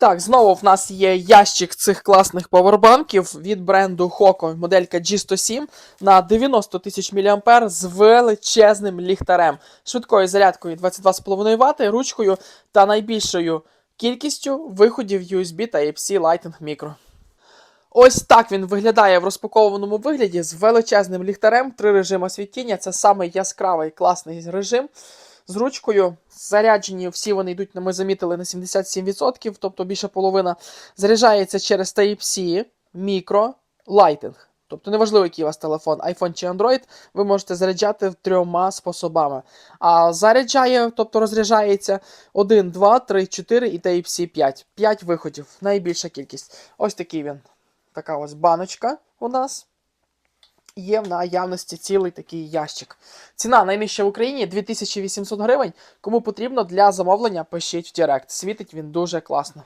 Так, знову в нас є ящик цих класних павербанків від бренду Hoco, моделька G107 на 90 тисяч мА з величезним ліхтарем, швидкою зарядкою 22,5 Вт, ручкою та найбільшою кількістю виходів USB та Type-C Lightning Micro. Ось так він виглядає в розпакованому вигляді з величезним ліхтарем, три режими світіння. Це самий яскравий класний режим. З ручкою заряджені, всі вони йдуть, ми замітили, на 77%, тобто більше половина заряджається через Type-C, мікро, Lightning. Тобто неважливо, який у вас телефон, iPhone чи Android, ви можете заряджати трьома способами. А заряджає, тобто розряджається 1, 2, 3, 4 і Type-C 5. 5 виходів, найбільша кількість. Ось такий він. Така ось баночка у нас. Є в наявності цілий такий ящик. Ціна найнижча в Україні 2800 гривень. Кому потрібно для замовлення, пишіть в Директ. Світить він дуже класно.